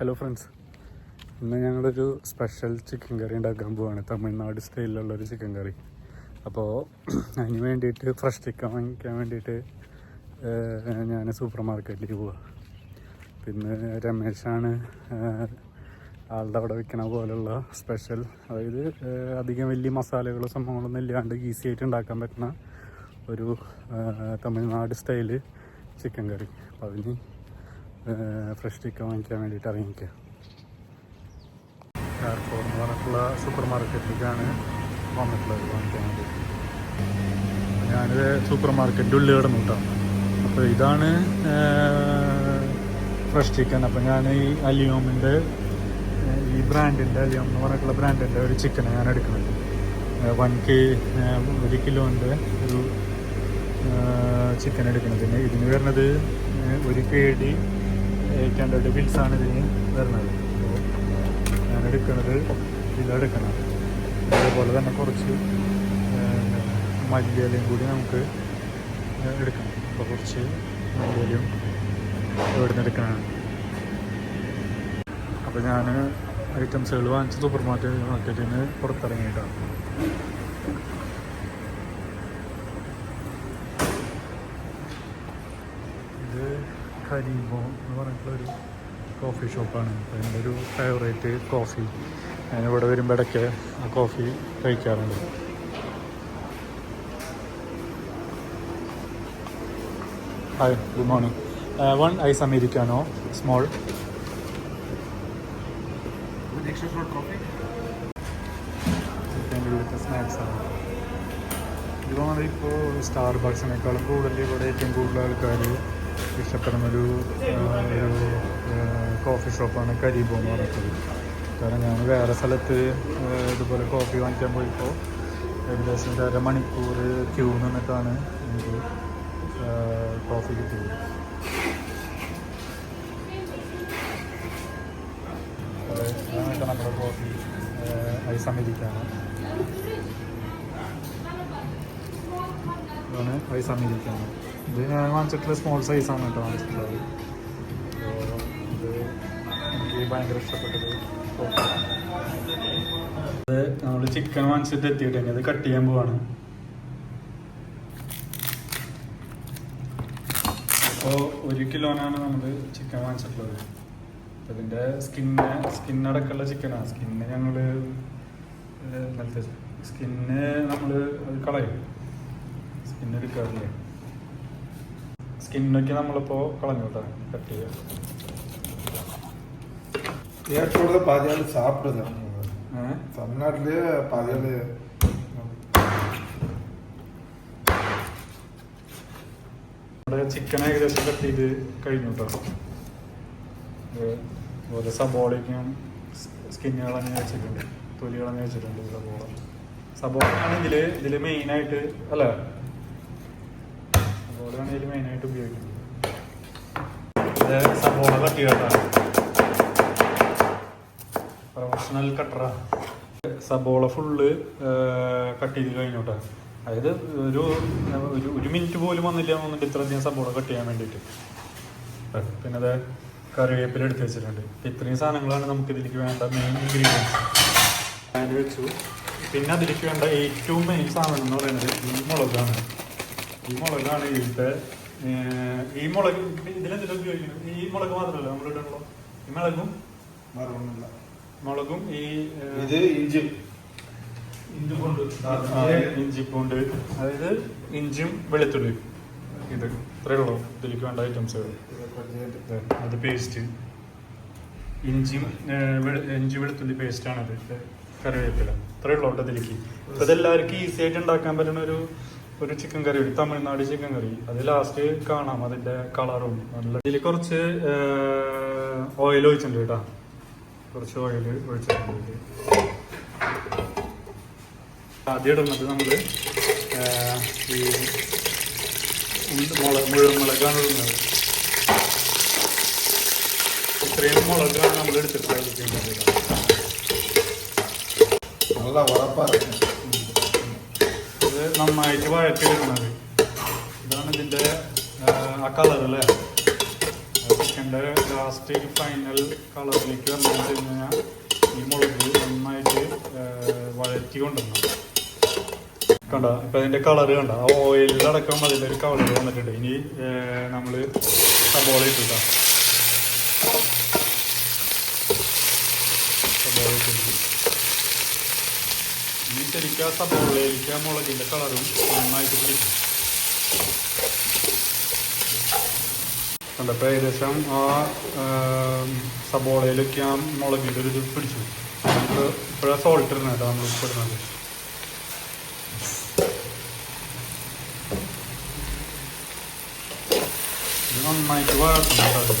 Hello friends ഇന്ന് ഞങ്ങളൊരു special chicken കറി ഉണ്ടാക്കാൻ പോവാണ്. തമിഴ്നാട് സ്റ്റൈലിലുള്ളൊരു ചിക്കൻ കറി അപ്പോൾ അതിന് വേണ്ടിയിട്ട് ഫ്രഷ് ചിക്കൻ വാങ്ങിക്കാൻ വേണ്ടിയിട്ട് ഞാൻ സൂപ്പർ മാർക്കറ്റിലേക്ക് പോവുക പിന്നെ രമേശാണ് ആളുടെ അവിടെ വിൽക്കണ പോലുള്ള സ്പെഷ്യൽ അതായത് അധികം വലിയ മസാലകളോ സംഭവങ്ങളൊന്നും ഇല്ലാണ്ട് ഈസി ആയിട്ട് ഉണ്ടാക്കാൻ പറ്റുന്ന ഒരു തമിഴ്നാട് സ്റ്റൈൽ ചിക്കൻ കറി അപ്പോൾ അതിന് ഫ്രഷ് ചിക്കൻ വാങ്ങിക്കാൻ വേണ്ടിയിട്ട് ഇറങ്ങിക്കുക കാർഫോർ എന്ന് പറഞ്ഞിട്ടുള്ള സൂപ്പർ മാർക്കറ്റിലേക്കാണ് വന്നിട്ടുള്ളത് വാങ്ങിക്കാൻ വേണ്ടിയിട്ട്. ഞാനിത് സൂപ്പർ മാർക്കറ്റിന്റെ ഉള്ളിൽ കിടന്നു കേട്ടോ അപ്പോൾ ഇതാണ് ഫ്രഷ് ചിക്കൻ അപ്പോൾ ഞാൻ ഈ അലിയോമിന്റെ ഈ ബ്രാൻഡിന്റെ അലിയോം എന്ന് പറഞ്ഞിട്ടുള്ള ബ്രാൻഡിന്റെ ഒരു ചിക്കൻ ഞാൻ എടുക്കുന്നത്. വൺ കെ ഒരു കിലോന്റെ ഒരു ചിക്കൻ എടുക്കുന്നതിന് ഇതിന് വരുന്നത് ഒരു കെ ഡി എയ്റ്റ് ഹൺഡ്രഡ് ആണ് ഇതിന് വരുന്നത്. ഞാൻ എടുക്കുന്നത് ഇതെടുക്കണം അതേപോലെ തന്നെ കുറച്ച് മല്ലിയിലയും കൂടി നമുക്ക് എടുക്കണം അപ്പോൾ കുറച്ച് മല്ലിയിലയും ഇവിടെ നിന്ന് എടുക്കണം അപ്പോൾ ഞാൻ ഐറ്റംസുകൾ വാങ്ങിച്ച് സൂപ്പർ മാർക്കറ്റ് മാർക്കറ്റിൽ നിന്ന് പുറത്തിറങ്ങിയിട്ടാണ് ഇത് ഖരീബോ എന്ന് പറഞ്ഞിട്ടുള്ളൊരു കോഫി ഷോപ്പാണ് അപ്പോൾ എന്റെ ഒരു ഫേവറേറ്റ് കോഫി ഞാനിവിടെ വരുമ്പോൾ ഇടയ്ക്ക് ആ കോഫി കഴിക്കാറുണ്ട്. Hi good morning one ice americano small സ്നാക്സാണ് ഇതുപോലെ ഇപ്പോൾ സ്റ്റാർ ബക്സിനേക്കാളും കൂടുതൽ ഇവിടെ ഏറ്റവും കൂടുതൽ ആൾക്കാർ ഇഷ്ടപ്പെടുന്ന ഒരു കോഫി ഷോപ്പാണ് കരീബോ എന്ന് പറയുന്നത് കാരണം ഞാൻ വേറെ സ്ഥലത്ത് ഇതുപോലെ കോഫി വാങ്ങിക്കാൻ പോയപ്പോൾ ഏകദേശം ഒരു അരമണിക്കൂർ ക്യൂ നിന്നിട്ടാണ് എനിക്ക് കോഫി കിട്ടിയത്. നമ്മുടെ കോഫി ഐസ് അമേരിക്കാണ് ഇതാണ് ഐസ് ഇത് ഞാൻ വാങ്ങിച്ചിട്ടുള്ള സ്മോൾ സൈസാണ് കേട്ടോ വാങ്ങിച്ചിട്ടുള്ളത്. ഇത് നമ്മൾ ചിക്കൻ വാങ്ങിച്ചിട്ട് എത്തിയിട്ടുണ്ട് അത് കട്ട് ചെയ്യാൻ പോവാണ്. അപ്പോൾ ഒരു കിലോനാണ് നമ്മൾ ചിക്കൻ വാങ്ങിച്ചിട്ടുള്ളത്. അപ്പോൾ ഇതിന്റെ സ്കിന്ന് സ്കിന്നടക്കമുള്ള ചിക്കനാണ് സ്കിന്ന് ഞങ്ങൾ സ്കിന്ന് നമ്മൾ അത് കളയും. സ്കിന്നെടുക്കാറില്ലേ സ്കിന്നൊക്കെ നമ്മളിപ്പോൾ കളഞ്ഞു കേട്ടോ കട്ട് ചെയ്യാം ஏர்போர்ட்ல பாதி ஆள் சாப்பிடுது ഏഹ് தமிழ்நாட்டிலேயே பாதி ஆள் നമ്മുടെ ചിക്കൻ ഏകദേശം കട്ട് ചെയ്ത് കഴിഞ്ഞു കേട്ടോ ഇത് ഓരോ സബോളയ്ക്കും സ്കിന്ന് കളഞ്ഞ് വെച്ചിട്ടുണ്ട് തൊലി കളഞ്ഞ് വെച്ചിട്ടുണ്ട് സബോള സബോളയാണ് ഇതിൽ ഇതിൽ മെയിനായിട്ട് അല്ല ഇതിൽ മെയിനായിട്ട് ഉപയോഗിക്കുന്നത്. സബോള കട്ട് പ്രൊഫഷണൽ കട്ടറ സബോള ഫുള്ള് കട്ട് ചെയ്ത് കഴിഞ്ഞോട്ടെ. അതായത് ഒരു ഒരു ഒരു മിനിറ്റ് പോലും വന്നില്ല വന്നിട്ട് ഇത്രയധികം സബോള കട്ട് ചെയ്യാൻ വേണ്ടിയിട്ട്. പിന്നെ അത് കറിവേപ്പില എടുത്ത് വെച്ചിട്ടുണ്ട്. ഇത്രയും സാധനങ്ങളാണ് നമുക്ക് ഇതിലേക്ക് വേണ്ട മെയിൻ ഇൻഗ്രീഡിയൻസ് വെച്ചു. പിന്നെ അതിലേക്ക് വേണ്ട ഏറ്റവും മെയിൻ സാധനം എന്ന് പറയുന്നത് ഈ മുളകാണ്. ഈ മുളകാണ് ഇവിടുത്തെ ഈ മുളക് ഇതിലെന്തെങ്കിലും ഉപയോഗിക്കുന്നത്? ഈ മുളക് മാത്രമല്ല നമ്മൾ ഇടണല്ലോ ഈ മുളകും മറവൊന്നുമില്ല മുളകും ഈ ഇത് ഇഞ്ചി ഇഞ്ചിപ്പൂണ്ട് അതായത് ഇഞ്ചിയും വെളുത്തുള്ളി ഇത് ഇത്രയേ ഉള്ളൂ. ഇതിലേക്ക് വേണ്ട ഐറ്റംസ് അത് പേസ്റ്റ് ഇഞ്ചിയും ഇഞ്ചി വെളുത്തുള്ളി പേസ്റ്റാണത് കറിവേപ്പില. ഇത്രയേ ഉള്ളൂ കേട്ടോ ഇതിലേക്ക്. ഇതെല്ലാവർക്കും ഈസി ആയിട്ട് ഉണ്ടാക്കാൻ പറ്റുന്ന ഒരു ഒരു ചിക്കൻ കറി ഒരു തമിഴ്നാട് ചിക്കൻ കറി അത് ലാസ്റ്റ് കാണാം അതിന്റെ കളറും നല്ല ഇതിൽ കുറച്ച് ഓയിൽ ഒഴിച്ചിട്ടുണ്ട് കേട്ടോ. കുറച്ച് ഓയിൽ ഒഴിച്ചിട്ടുണ്ട്. ആദ്യം ഇടുന്നത് നമ്മൾ ഈ മുളക് മുഴുവൻ മുളകാണ് ഇടുന്നത്. ഇത്രയും മുളകാണ് നമ്മൾ എടുത്തിട്ടുള്ളത്. നല്ല ഉറപ്പാണ് ഇത് നന്നായിട്ട് വഴറ്റി വരുന്നത് ഇതാണ് ഇതിന്റെ ആ കളർ അല്ലേ? ചിക്കന്റെ ലാസ്റ്റ് ഫൈനൽ കളറിലേക്ക് വന്നു കഴിഞ്ഞാൽ ഈ മുളക് നന്നായിട്ട് വഴറ്റി കൊണ്ടുവന്നു. കണ്ട? ഇപ്പം അതിന്റെ കളർ കണ്ട? ആ ഓയിലടക്കം അതിന്റെ ഒരു കളർ വന്നിട്ടുണ്ട്. ഇനി നമ്മൾ സബോള ഇട്ടിട്ടാ സബോള ഇട്ടിട്ട് ഇനി ശരിക്കും ആ മുളകിന്റെ കളറും നന്നായിട്ട് പിടിക്കും. കണ്ടപ്പോൾ ഏകദേശം ആ സബോളയിലൊക്കെ ആ മുളകിന്റെ ഒരു ഇത് പിടിച്ചു. നമുക്ക് ഇപ്പോഴാണ് സോൾട്ട് ഇടുന്നത് കേട്ടോ നമ്മൾ ഉൾപ്പെടുന്നത് ഇത് നന്നായിട്ട് വഴക്കുന്നുണ്ടാകും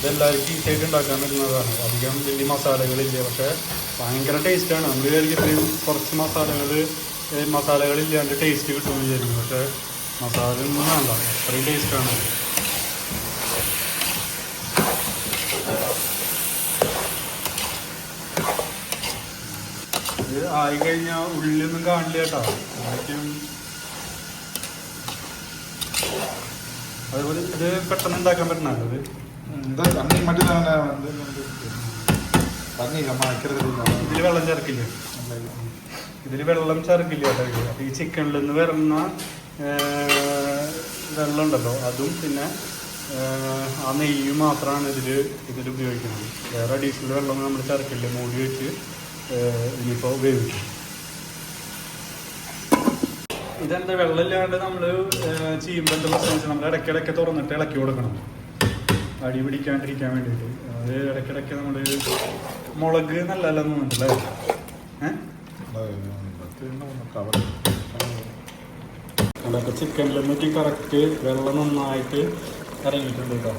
ഇതെല്ലാവർക്കും ഈസിയായിട്ട് ഉണ്ടാക്കാൻ പറ്റുന്നതാണ്. അധികം വലിയ മസാലകളില്ല. പക്ഷേ ഭയങ്കര ടേസ്റ്റാണ് നമ്മൾ വിചാരിക്കും കുറച്ച് മസാലകൾ മസാലകളില്ലാണ്ട് ടേസ്റ്റ് കിട്ടുമെന്ന് വിചാരിക്കും. പക്ഷേ മസാല ഒന്നും വേണ്ട. അത്രയും ടേസ്റ്റാണ് ഇത് ആയി കഴിഞ്ഞാൽ ഉള്ളിയൊന്നും കാണില്ല കേട്ടോ. അതൊക്കെയും അതുപോലെ ഇത് പെട്ടെന്ന് ഉണ്ടാക്കാൻ പറ്റുന്നല്ലോ ഇത്? ഇതിൽ വെള്ളം ചേർക്കില്ല? വെള്ളം ഈ ചിക്കനിൽ നിന്ന് വരുന്ന വെള്ളം ഉണ്ടല്ലോ അതും പിന്നെ ആ നെയ്യ് മാത്രമാണ് ഇതിൽ ഇതിൽ ഉപയോഗിക്കുന്നത്. വേറെ അഡീഷണൽ വെള്ളം നമ്മൾ ചേർക്കില്ല. മൂടി വെച്ച് ഇനിയിപ്പോൾ ഉപയോഗിക്കും. ഇതെന്താ? വെള്ളമില്ലാണ്ട് നമ്മൾ ചീമ്പ് എന്താ പ്രശ്നം നമ്മൾ ഇടയ്ക്കിടയ്ക്ക് തുറന്നിട്ട് ഇളക്കി കൊടുക്കണം. അടി പിടിക്കാണ്ടിരിക്കാൻ വേണ്ടിയിട്ട്. അത് ഇടയ്ക്കിടയ്ക്ക് നമ്മൾ മുളക് നല്ലല്ലോ തോന്നുന്നുണ്ടല്ലേ? ഏഹ് ചിക്കനിൽ കറക്റ്റ് വെള്ളം നന്നായിട്ട് ഇറങ്ങിയിട്ടുണ്ട് കേട്ടോ?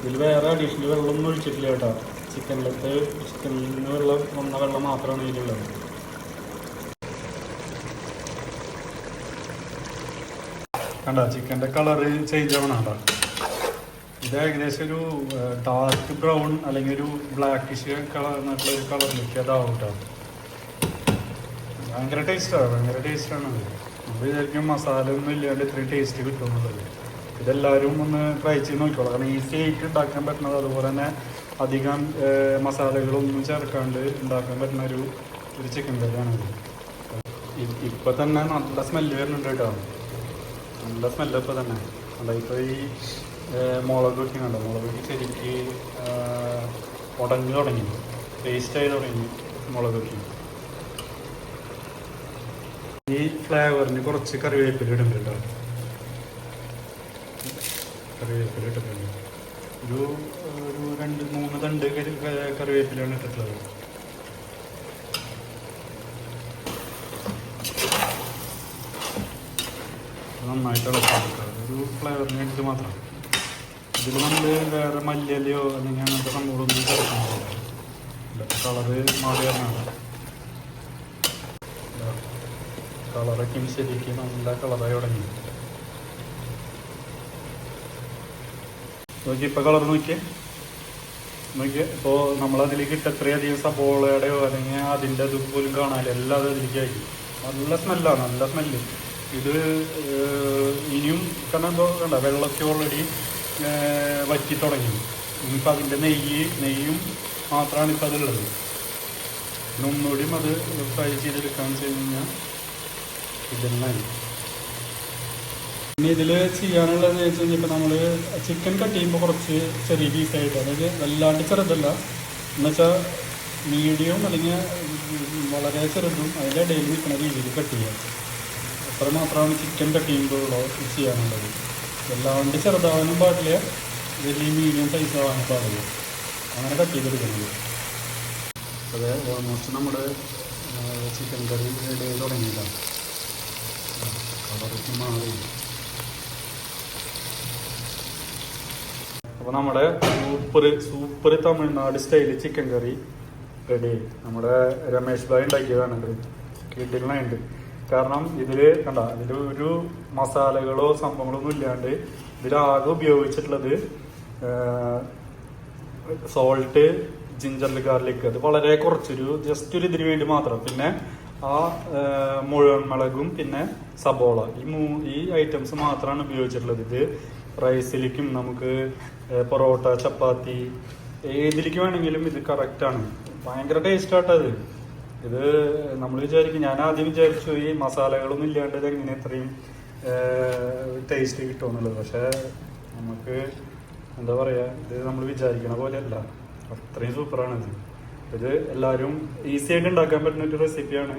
ഇതിൽ വേറെ അഡീഷണൽ വെള്ളം ഒന്നും ഒഴിച്ചിട്ടില്ല കേട്ടോ. ചിക്കനിലത്തെ ചിക്കനിൽ നിന്ന് വെള്ളം വന്ന വെള്ളം മാത്രമാണ് ഇതിലുള്ളത്. കണ്ടോ ചിക്കന്റെ കളറ് ചേഞ്ച് ആവണം കേട്ടോ ഇത് ഏകദേശം ഒരു ഡാർക്ക് ബ്രൗൺ അല്ലെങ്കിൽ ഒരു ബ്ലാക്കിഷ് കളർ എന്നിട്ടുള്ള ഒരു കളറിലേക്ക് അതാവും കേട്ടോ ഭയങ്കര ടേസ്റ്റാണ് ഭയങ്കര ടേസ്റ്റാണ് നമ്മൾ വിചാരിക്കും മസാല ഒന്നും ഇല്ലാണ്ട് ഇത്രയും ടേസ്റ്റ് കിട്ടുമെന്നുള്ളത് ഇതെല്ലാവരും ഒന്ന് ട്രൈ ചെയ്ത് നോക്കിക്കോളാം. കാരണം ഈസി ആയിട്ട് ഉണ്ടാക്കാൻ പറ്റുന്നത് അതുപോലെ തന്നെ അധികം മസാലകളൊന്നും ചേർക്കാണ്ട് ഉണ്ടാക്കാൻ പറ്റുന്ന ഒരു ഒരു ചിക്കൻ കറിയാണ് ഇത്. ഇപ്പം തന്നെ നല്ല സ്മെല്ല് വരുന്നുണ്ട് കേട്ടോ നല്ല സ്മെല്ല് ഇപ്പം തന്നെ. ഇപ്പോൾ ഈ മുളക് ഒക്കെ കണ്ടോ? മുളക് വെട്ടി ശരിക്ക് ഉടഞ്ഞു തുടങ്ങി. ടേസ്റ്റ് ആയി തുടങ്ങി മുളകൊക്കെ ഈ ഫ്ലേവറിന് കുറച്ച് കറിവേപ്പില ഇടുന്നുണ്ട് കറിവേപ്പില ഇട്ടിട്ടുണ്ട്. ഒരു ഒരു രണ്ട് മൂന്ന് തണ്ട് കറിവേപ്പിലാണ് ഇട്ടിട്ടുള്ളത്. നന്നായിട്ട് ഇളക്കി ഒരു ഫ്ലേവറിന് വേണ്ടിയിട്ട് മാത്രം. ഇതിൽ നമ്മൾ വേറെ മല്ലിയലയോ അല്ലെങ്കിൽ അങ്ങനത്തെ സംഭവങ്ങളൊന്നും ചേർക്കുന്നില്ല കളറ് മാറി വരണതാണ് കളറൊക്കെ ശരിക്കും നല്ല കളറായി തുടങ്ങി നോക്കി ഇപ്പൊ കളർ നോക്കിയേ നോക്കിയേ ഇപ്പോൾ നമ്മളതിലേക്ക് ഇട്ട എത്രയധികം സബോളയുടെയോ അല്ലെങ്കിൽ അതിന്റെ ഇത് പോലും കാണാനില്ല. എല്ലാം അതിലേക്കായി നല്ല സ്മെല്ലാണ് നല്ല സ്മെല്ല്. ഇത് ഇനിയും കാരണം എന്തോ കണ്ട? വെള്ളമൊക്കെ ഓൾറെഡി വറ്റി തുടങ്ങി. ഇനിയിപ്പോൾ അതിന്റെ നെയ്യ് നെയ്യും മാത്രമാണ് ഇപ്പോൾ അതിലുള്ളത്. പിന്നെ ഒന്നുകൂടിയും അത് ഫ്രൈ ചെയ്തെടുക്കാന്ന് വെച്ച് കഴിഞ്ഞാൽ ഇതെല്ലാം പിന്നെ ഇതിൽ ചെയ്യാനുള്ളത് വെച്ച് കഴിഞ്ഞാൽ ഇപ്പോൾ നമ്മൾ ചിക്കൻ കട്ട് ചെയ്യുമ്പോൾ കുറച്ച് ചെറിയ പീസായിട്ട് അതായത് വല്ലാണ്ട് ചെറുതല്ല. എന്നുവെച്ചാൽ മീഡിയം അല്ലെങ്കിൽ വളരെ ചെറുതും അതിന്റെ ഇടയിൽ നിൽക്കുന്ന രീതിയിൽ കട്ട് ചെയ്യുക അത്ര മാത്രമാണ് ചിക്കൻ കട്ട് ചെയ്യുമ്പോഴുള്ള ചെയ്യാനുള്ളത്. വല്ലാണ്ട് ചെറുതാവാനും പാടില്ല വലിയ മീഡിയം സൈസ് ആവാനും പാടില്ല അങ്ങനെ കട്ട് ചെയ്തെടുക്കുന്നത് അതെ ഓൾമോസ്റ്റ് നമ്മുടെ ചിക്കൻ കറി റെഡി ആയി തുടങ്ങിയിട്ടാണ് കളറൊക്കെ മാറി. അപ്പോൾ നമ്മുടെ super super Tamil Nadu style chicken curry ready നമ്മുടെ രമേഷ് ഭായ് ഉണ്ടാക്കിയതാണ് ഇത് കിട്ടിലുണ്ട് കാരണം ഇതിൽ കണ്ട ഇതിൽ ഒരു മസാലകളോ സംഭവങ്ങളോ ഒന്നും ഇല്ലാണ്ട് ഇതിലാകെ ഉപയോഗിച്ചിട്ടുള്ളത് സോൾട്ട് ജിഞ്ചർ ഗാർലിക് അത് വളരെ കുറച്ചൊരു ജസ്റ്റ് ഒരു ഇതിന് വേണ്ടി മാത്രം. പിന്നെ ആ മുഴുവൻ മുളകും പിന്നെ സബോള. ഈ മൂ ഈ ഐറ്റംസ് മാത്രമാണ് ഉപയോഗിച്ചിട്ടുള്ളത്. ഇത് റൈസിലേക്കും നമുക്ക് പൊറോട്ട ചപ്പാത്തി ഏതിലേക്ക് വേണമെങ്കിലും ഇത് കറക്റ്റാണ് ഭയങ്കര ടേസ്റ്റ് ആട്ടത് ഇത് നമ്മൾ വിചാരിക്കും ഞാൻ ആദ്യം വിചാരിച്ചു ഈ മസാലകളൊന്നും ഇല്ലാണ്ട് ഇത് ഇത്രയും ടേസ്റ്റ് കിട്ടുമെന്നുള്ളത്. പക്ഷേ നമുക്ക് എന്താ പറയുക ഇത് നമ്മൾ വിചാരിക്കണ പോലെയല്ല. അത്രയും സൂപ്പറാണ് ഇത്. എല്ലാവരും ഈസി ആയിട്ട് ഉണ്ടാക്കാൻ പറ്റുന്ന ഒരു റെസിപ്പിയാണ്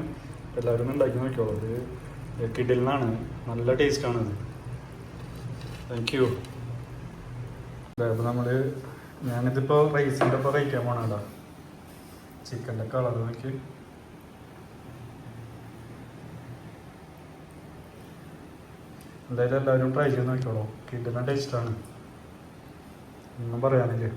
എല്ലാവരും ഉണ്ടാക്കി നോക്കിയോളൂ ഇത് കിഡിലിനാണ് നല്ല ടേസ്റ്റാണ് ഇത്. താങ്ക് യു അപ്പോൾ നമ്മൾ ഞാനിതിപ്പോൾ റൈസിന്റെ ഒപ്പം കഴിക്കാൻ കേട്ടോ ചിക്കന്റെ കളർ നോക്കി. എന്തായാലും എല്ലാവരും ട്രൈ ചെയ്ത് നോക്കിയോളൂ കിട്ടുന്ന ടേസ്റ്റാണ് ഒന്നും പറയാനില്ല?